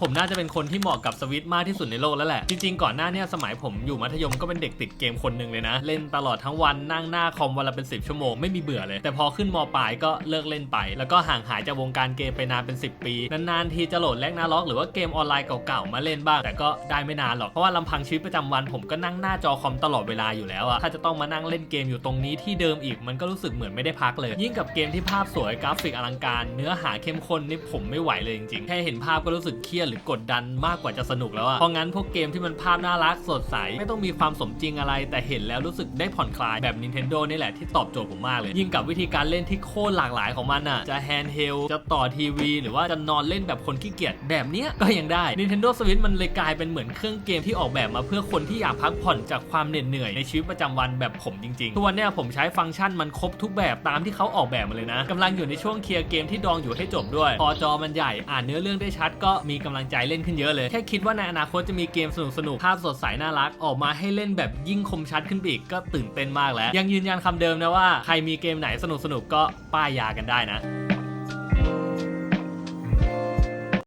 ผมน่าจะเป็นคนที่เหมาะกับสวิตมากที่สุดในโลกแล้วแหละ จริงๆ ก่อนหน้าเนี้สมัยผมอยู่มัธยมก็เป็นเด็กติดเกมคนหนึ่งเลยนะ เล่นตลอดทั้งวันนั่งหน้าคอมวันละเป็น 10 ชั่วโมงไม่มีเบื่อเลย แต่พอขึ้นมปลายก็เลิกเล่นไป แล้วก็ห่างหายจากวงการเกมไปนานเป็น 10 ปี นานๆ ทีจะโหลดแลกนาล็อกหรือว่าเกมออนไลน์เก่าๆ มาเล่นบ้าง แต่ก็ได้ไม่นานหรอกเพราะว่าลำพังชีวิตประจำวันผมก็นั่งหน้าจอคอมตลอดเวลาอยู่แล้วอะถ้าจะต้องมานั่งเล่นเกมอยู่ตรงนี้ที่เดิมอีกมันก็รู้สึกเหมือนไม่ได้พักเลย ยิ่งกับเกมที่ภาพสวยกราฟิกอลังการ เนื้อหาเข้มข้นนี่ผมไม่ไหวเลยจริงๆแค่เห็นภาพก็รู้สึกเครียดหรือกดดันมากกว่าจะสนุกแล้วอะเพราะงั้นพวกเกมที่มันภาพน่ารักสดใส ไม่ต้องมีความสมจริงอะไร แต่เห็นแล้วรู้สึกได้ผ่อนคลายแบบ Nintendo นี่แหละที่ตอบโจทย์ผมมากเลย ยิ่งกับวิธีการเล่นที่โคตรหลากหลายของมันอะจะแฮนด์เฮลจะต่อทีวี หรือว่าจะนอนเล่นแบบคนขี้เกียจแบบเนี้ยก็ยังได้ Nintendo Switch มันเลยกลายเป็นเหมือนเครื่องเกมที่ออกแบบมาเพื่อคนที่อยากพักผ่อนจากความเหน็ดเหนื่อยในชีวิตประจำวันแบบผมจริงๆทุกวันเนี้ยผมใช้ฟังก์ชันมันครบทุกแบบตามที่เขาออกแบบมาเลยนะกำลังอยู่ในช่วงเคลียร์เกมที่ดองอยู่ให้จบด้วยพอจอมันใหญ่อ่านเนื้อเรื่องได้ชัดก็มีกำลังใจเล่นขึ้นเยอะเลย แค่คิดว่าในอนาคตจะมีเกมสนุกๆภาพสดใสน่ารักออกมาให้เล่นแบบยิ่งคมชัดขึ้นไปอีกก็ตื่นเต้นมากแล้ว ยังยืนยันคำเดิมนะว่าใครมีเกมไหนสนุกๆก็ป้ายยากันได้นะ